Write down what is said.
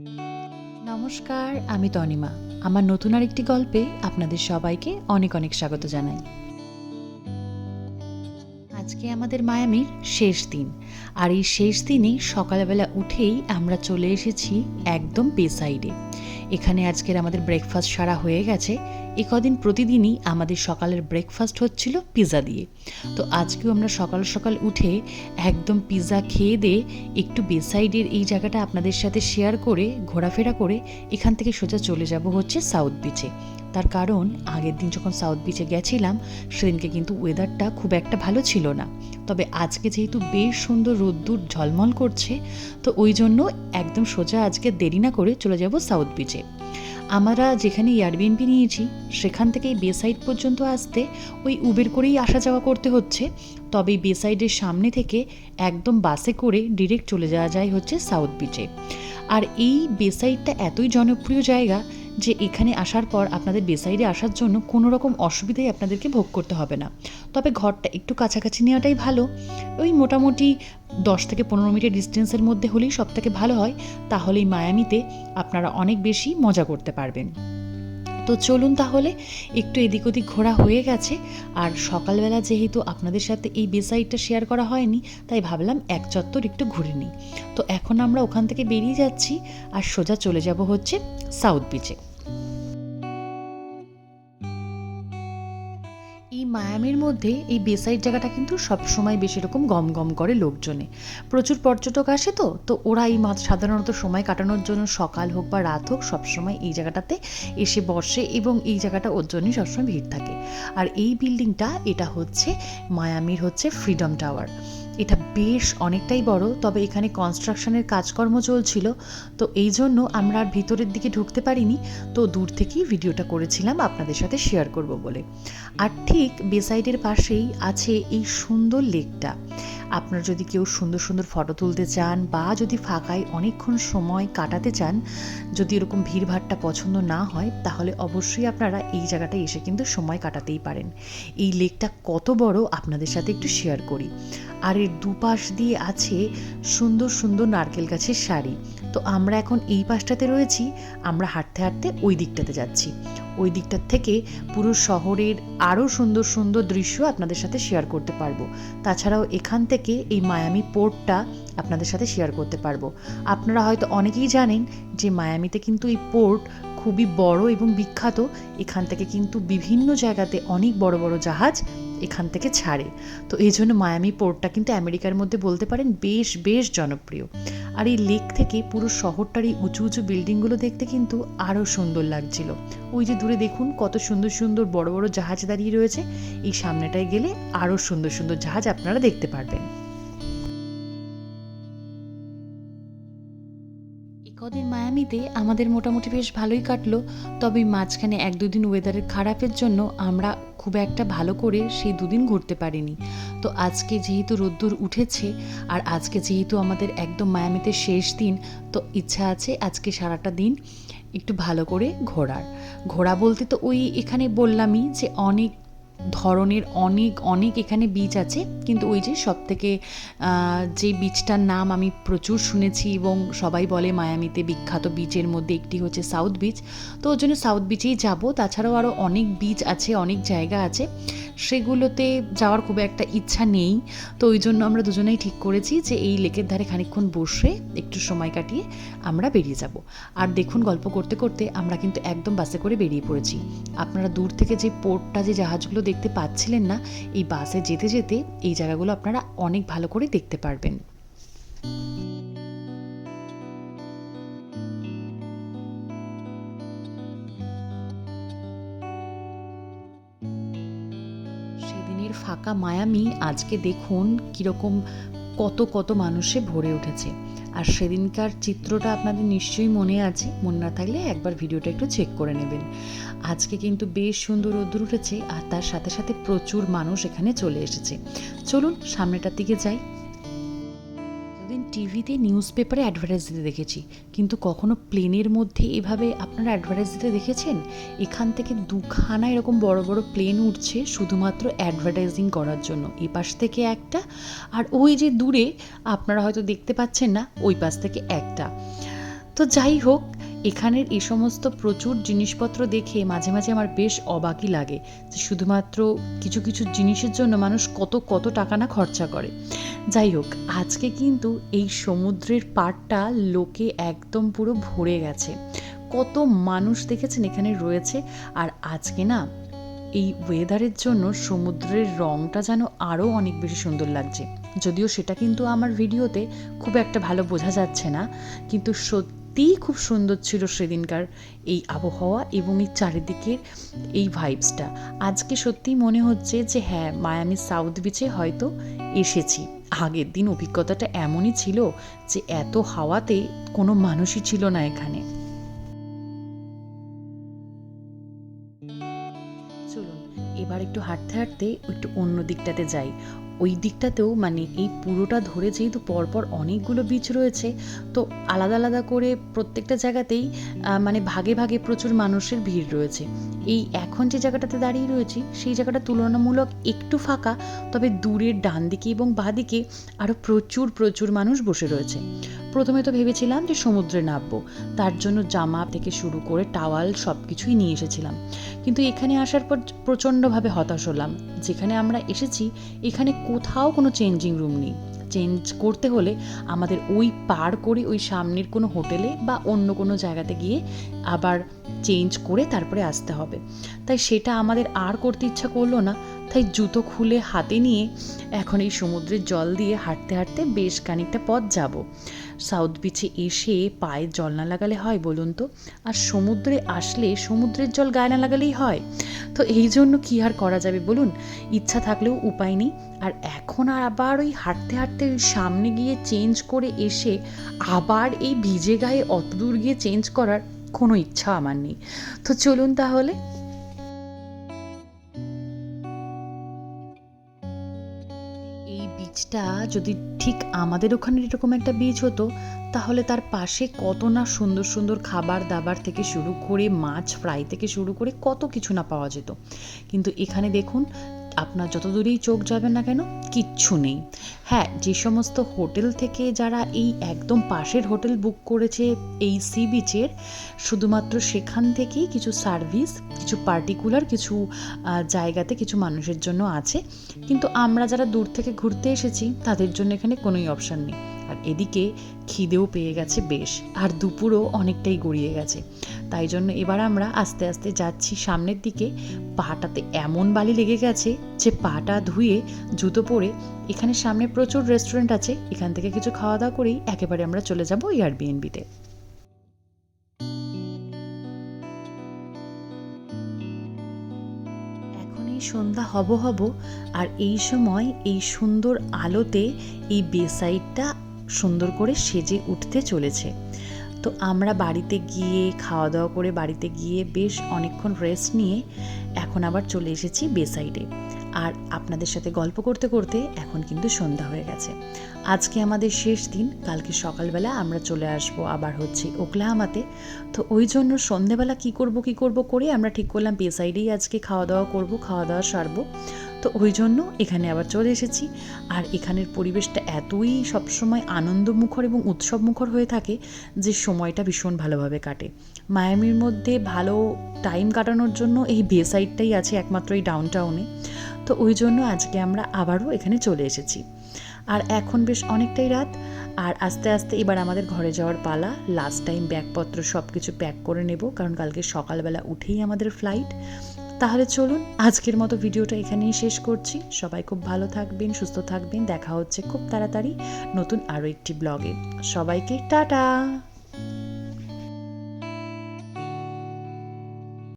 নমস্কার, আমি তনিমা। আমার নতুন আরেকটি গল্পে আপনাদের সবাইকে অনেক অনেক স্বাগত জানাই। আজকে আমাদের মায়ামির শেষ দিন। আর এই শেষ দিনে সকালবেলা উঠেই আমরা চলে এসেছি একদম বে সাইডে এখানে আজকের আমাদের ব্রেকফাস্ট সারা হয়ে গেছে। এ কদিন প্রতিদিনই আমাদের সকালের ব্রেকফাস্ট হচ্ছিল পিৎজা দিয়ে। তো আজকেও আমরা সকাল সকাল উঠে একদম পিৎজা খেয়ে দিয়ে একটু বেসাইডের এই জায়গাটা আপনাদের সাথে শেয়ার করে, ঘোরাফেরা করে এখান থেকে সোজা চলে যাব হচ্ছে সাউথ বিচে তার কারণ, আগের দিন যখন সাউথ বিচে গেছিলাম, সেদিনকে কিন্তু ওয়েদারটা খুব একটা ভালো ছিল না। তবে আজকে যেহেতু বেশ সুন্দর রোদ্দুর ঝলমল করছে, তো ওই জন্য একদম সোজা আজকে দেরি না করে চলে যাব সাউথ বিচে আমরা যেখানে এয়ারবিএনপি নিয়েছি, সেখান থেকে বে সাইড পর্যন্ত আসতে ওই উবের করেই আসা যাওয়া করতে হচ্ছে। তবে বে সাইডের সামনে থেকে একদম বাসে করে ডিরেক্ট চলে যাওয়া যায় হচ্ছে সাউথ বিচে আর এই বেসাইডটা এতই জনপ্রিয় জায়গা যে এখানে আসার পর আপনাদের বেসাইডে আসার জন্য কোনো রকম অসুবিধাই আপনাদেরকে ভোগ করতে হবে না। তবে ঘরটা একটু কাছাকাছি নেওয়াটাই ভালো। ওই মোটামুটি দশ থেকে পনেরো মিনিটের ডিস্টেন্সের মধ্যে হলেই সব থেকে ভালো হয়। তাহলেই মায়ামিতে আপনারা অনেক বেশি মজা করতে পারবেন। তো চলুন তাহলে, একটু এদিক ওদিক ঘোরা হয়ে গেছে। আর সকালবেলা যেহেতু আপনাদের সাথে এই বেসাইডটা শেয়ার করা হয়নি, তাই ভাবলাম এক চত্বর একটু ঘুরে নিই। তো এখন আমরা ওখান থেকে বেরিয়ে যাচ্ছি, আর সোজা চলে যাব হচ্ছে সাউথ বিচে মায়ামির মধ্যে এই বেসাইড জায়গাটা কিন্তু সবসময় বেশি রকম গম গম করে লোকজনে। প্রচুর পর্যটক আসে তো তো ওরা এই মাছ সাধারণত সময় কাটানোর জন্য সকাল হোক বা রাত হোক সবসময় এই জায়গাটাতে এসে বসে এবং এই জায়গাটা ওর জন্যই সবসময় ভিড় থাকে। আর এই বিল্ডিংটা, এটা হচ্ছে মায়ামির হচ্ছে ফ্রিডম টাওয়ার এটা বেশ অনেকটাই বড়, তবে এখানে কনস্ট্রাকশনের কাজকর্ম চলছিল, তো এই জন্য আমরা আর ভিতরের দিকে ঢুকতে পারিনি, তো দূর থেকেই ভিডিওটা করেছিলাম আপনাদের সাথে শেয়ার করব বলে। আর ঠিক বেসাইডের পাশেই আছে এই সুন্দর লেকটা আপনারা যদি কেউ সুন্দর সুন্দর ফটো তুলতে চান বা যদি ফাঁকায় অনেকক্ষণ সময় কাটাতে চান, যদি এরকম ভিড়ভাড়টা পছন্দ না হয়, তাহলে অবশ্যই আপনারা এই জায়গাটায় এসে কিন্তু সময় কাটাতেই পারেন। এই লেকটা কত বড় আপনাদের সাথে একটু শেয়ার করি। আর এর দুপাশ দিয়ে আছে সুন্দর সুন্দর নারকেল গাছের শাড়ি তো আমরা এখন এই পাশটাতে রয়েছি, আমরা হাঁটতে হাঁটতে ওই দিকটাতে যাচ্ছি। ওই দিকটার থেকে পুরো শহরের আরও সুন্দর সুন্দর দৃশ্য আপনাদের সাথে শেয়ার করতে পারব। তাছাড়াও এখান থেকে এই মায়ামি পোর্টটা আপনাদের সাথে শেয়ার করতে পারব। আপনারা হয়তো অনেকেই জানেন যে মায়ামিতে কিন্তু এই পোর্ট খুবই বড় এবং বিখ্যাত। এখান থেকে কিন্তু বিভিন্ন জায়গাতে অনেক বড় বড় জাহাজ এখান থেকে ছাড়ে। তো এই জন্য মায়ামি পোর্টটা কিন্তু আমেরিকার মধ্যে বলতে পারেন বেশ বেশ জনপ্রিয়। আর এই লেক থেকে পুরো শহরটার এই উঁচু উঁচু বিল্ডিংগুলো দেখতে কিন্তু আরও সুন্দর লাগছিল। ওই যে দূরে দেখুন কত সুন্দর সুন্দর বড় বড় জাহাজ দাঁড়িয়ে রয়েছে। এই সামনেটায় গেলে আরও সুন্দর সুন্দর জাহাজ আপনারা দেখতে পারবেন। কদিন মায়ামিতে আমাদের মোটামুটি বেশ ভালোই কাটলো, তবে মাঝখানে এক দুদিন ওয়েদারের খারাপের জন্য আমরা খুব একটা ভালো করে সেই দুদিন ঘুরতে পারিনি। তো আজকে যেহেতু রোদ্দুর উঠেছে, আর আজকে যেহেতু আমাদের একদম মায়ামিতে শেষ দিন, তো ইচ্ছা আছে আজকে সারাটা দিন একটু ভালো করে ঘোরার। ঘোরা বলতে তো ওই এখানে বললামই যে অনেক ধরনের অনেক অনেক এখানে বিচ আছে। কিন্তু ওই যে সব থেকে যে বিচটার নাম আমি প্রচুর শুনেছি এবং সবাই বলে মায়ামিতে বিখ্যাত বিচের মধ্যে একটি হচ্ছে সাউথ বিচ তো ওই জন্য সাউথ বিচেই যাব। তাছাড়াও আরও অনেক বিচ আছে, অনেক জায়গা আছে। সেগুলোতে যাওয়ার খুব একটা ইচ্ছা নেই। তো ওই জন্য আমরা দুজনেই ঠিক করেছি যে এই লেকের ধারে খানিকক্ষণ বসে একটু সময় কাটিয়ে আমরা বেরিয়ে যাব। আর দেখুন গল্প করতে করতে আমরা কিন্তু একদম বাসে করে বেরিয়ে পড়েছি। আপনারা দূর থেকে যে পোর্টটা, যে জাহাজগুলো দেখতে পাচ্ছিলেন না, এই বাসে যেতে যেতে এই জায়গাগুলো আপনারা অনেক ভালো করে দেখতে পারবেন। সেদিনের ফাঁকা মায়ামি আজকে দেখুন কীরকম কত কত মানুষে ভরে উঠেছে। আর সেদিনকার চিত্রটা আপনাদের নিশ্চয়ই মনে আছে। মনে না থাকলে একবার ভিডিওটা একটু চেক করে নেবেন। আজকে কিন্তু বেশ সুন্দর রোদ্দুর উঠেছে আর তার সাথে সাথে প্রচুর মানুষ এখানে চলে এসেছে। চলুন সামনেটার দিকে যাই। এতদিন টিভিতে নিউজ পেপারে অ্যাডভার্টাইজ দিতে দেখেছি। কিন্তু কখনো প্লেনের মধ্যে এভাবে আপনারা অ্যাডভার্টাইজ দিতে দেখেছেন? এখান থেকে দুখানা এরকম বড় বড় প্লেন উঠছে শুধুমাত্র অ্যাডভার্টাইজিং করার জন্য। এ পাশ থেকে একটা, আর ওই যে দূরে আপনারা হয়তো দেখতে পাচ্ছেন না, ওই পাশ থেকে একটা। তো যাই হোক এখানের এই সমস্ত প্রচুর জিনিসপত্র দেখে মাঝে মাঝে আমার বেশ অবাকই লাগে যে শুধুমাত্র কিছু কিছু জিনিসের জন্য মানুষ কত কত টাকা না খরচা করে। যাই হোক, আজকে কিন্তু এই সমুদ্রের পাড়টা লোকে একদম পুরো ভরে গেছে। কত মানুষ দেখেছেন এখানে রয়েছে। আর আজকে না, এই ওয়েদারের জন্য সমুদ্রের রংটা যেন আরও অনেক বেশি সুন্দর লাগছে। যদিও সেটা কিন্তু আমার ভিডিওতে খুব একটা ভালো বোঝা যাচ্ছে না, কিন্তু সত্যিই খুব সুন্দর ছিল সেদিনকার এই আবহাওয়া এবং এই চারিদিকের এই ভাইবসটা আজকে সত্যিই মনে হচ্ছে যে হ্যাঁ মায়ামি সাউথ বিচে হয়তো এসেছি। আগের দিন অভিজ্ঞতাটা এমনই ছিল যে, এত হাওয়াতে কোনো মানুষই ছিল না এখানে। চলুন, এবার একটু হাঁটতে হাঁটতে একটু অন্য দিকটাতে যাই। ওই দিকটাতেও মানে এই পুরোটা ধরে যেহেতু পরপর অনেকগুলো বীচ রয়েছে, তো আলাদা আলাদা করে প্রত্যেকটা জায়গাতেই মানে ভাগে ভাগে প্রচুর মানুষের ভিড় রয়েছে। এই এখন যে জায়গাটাতে দাঁড়িয়ে রয়েছি, সেই জায়গাটা তুলনামূলক একটু ফাঁকা, তবে দূরের ডান দিকে এবং বাঁ দিকে আরও প্রচুর প্রচুর মানুষ বসে রয়েছে। প্রথমে তো ভেবেছিলাম যে সমুদ্রে নামবো। তার জন্য জামা থেকে শুরু করে টাওয়াল সব কিছুই নিয়ে এসেছিলাম। কিন্তু এখানে আসার পর প্রচণ্ডভাবে হতাশ হলাম। যেখানে আমরা এসেছি, এখানে কোথাও কোনো চেঞ্জিং রুম নেই। চেঞ্জ করতে হলে আমাদের ওই পার করে ওই সামনের কোনো হোটেলে বা অন্য কোনো জায়গাতে গিয়ে আবার চেঞ্জ করে তারপরে আসতে হবে। তাই সেটা আমাদের আর করতে ইচ্ছা করল না। তাই জুতো খুলে হাতে নিয়ে এখন এই সমুদ্রের জল দিয়ে হাঁটতে হাঁটতে বেশ খানিকটা পথ যাব। সাউথ বিচে এসে পায়ে জল না লাগালে হয় বলুন তো? আর সমুদ্রে আসলে সমুদ্রের জল গায়ে না লাগালেই হয়? তো এই জন্য কী আর করা যাবে বলুন? ইচ্ছা থাকলেও উপায় নেই। আর এখন আর আবার ওই হাঁটতে হাঁটতে সামনে গিয়ে চেঞ্জ করে এসে আবার এই ভিজে গায়ে অত দূর গিয়ে চেঞ্জ করার কোনো ইচ্ছা আমার নেই। তো চলুন তাহলে। বীজটা যদি ঠিক আমাদের ওখানে এরকম একটা বীজ হতো, তাহলে তার পাশে কত না সুন্দর সুন্দর খাবার দাবার থেকে শুরু করে, মাছ ফ্রাই থেকে শুরু করে কত কিছু না পাওয়া যেত। কিন্তু এখানে দেখুন আপনার যত দূরেই চোখ যাবে না কেন, কিচ্ছু নেই। হ্যাঁ যে সমস্ত হোটেল থেকে যারা এই একদম পাশের হোটেল বুক করেছে এই সি বিচের, শুধুমাত্র সেখান থেকেই কিছু সার্ভিস, কিছু পার্টিকুলার কিছু জায়গাতে কিছু মানুষের জন্য আছে। কিন্তু আমরা যারা দূর থেকে ঘুরতে এসেছি, তাদের জন্য এখানে কোনোই অপশান নেই। এদিকে খিদেও পেয়ে গেছে বেশ, আর দুপুরও অনেকটাই গড়িয়ে গেছে। তাই জন্য এবার আমরা আস্তে আস্তে যাচ্ছি সামনের দিকে। পাটাতে এমন বালি লেগে গেছে যে পাটা ধুয়ে জুতো পরে এখানে সামনে প্রচুর রেস্টুরেন্ট আছে, এখান থেকে কিছু খাওয়া দাওয়া করেই একেবারে আমরা চলে যাব এয়ারবিএনবিতে সন্ধ্যা হব হব, আর এই সময় এই সুন্দর আলোতে এই বেসাইডটা সুন্দর করে সেজে উঠতে চলেছে। তো আমরা বাড়িতে গিয়ে খাওয়া দাওয়া করে বাড়িতে গিয়ে বেশ অনেকক্ষণ রেস্ট নিয়ে এখন আবার চলে এসেছি বেসাইডে আর আপনাদের সাথে গল্প করতে করতে এখন কিন্তু সন্ধ্যা হয়ে গেছে। আজকে আমাদের শেষ দিন, কালকে সকালবেলা আমরা চলে আসব আবার হচ্ছে ওকলাহামাতে। তো ওই জন্য সন্ধেবেলা কি করব কি করব করে আমরা ঠিক করলাম বেসাইডেই আজকে খাওয়া দাওয়া করব খাওয়া দাওয়া সারবো। তো ওই জন্য এখানে আবার চলে এসেছি। আর এখানের পরিবেশটা এতই সবসময় আনন্দমুখর এবং উৎসবমুখর হয়ে থাকে যে সময়টা ভীষণ ভালোভাবে কাটে। মায়ামির মধ্যে ভালো টাইম কাটানোর জন্য এই বে সাইডটাই আছে একমাত্র এই ডাউন টাউনে তো ওই জন্য আজকে আমরা আবারও এখানে চলে এসেছি। আর এখন বেশ অনেকটাই রাত। আর আস্তে আস্তে এবার আমাদের ঘরে যাওয়ার পালা। লাস্ট টাইম ব্যাগপত্র সব কিছু প্যাক করে নেব, কারণ কালকে সকালবেলা উঠেই আমাদের ফ্লাইট তাহলে চলুন আজকের মতো ভিডিওটা এখানেই শেষ করছি। সবাই খুব ভালো থাকবেন, সুস্থ থাকবেন। দেখা হচ্ছে খুব তাড়াতাড়ি নতুন আরও একটি ব্লগে। সবাইকে টাটা!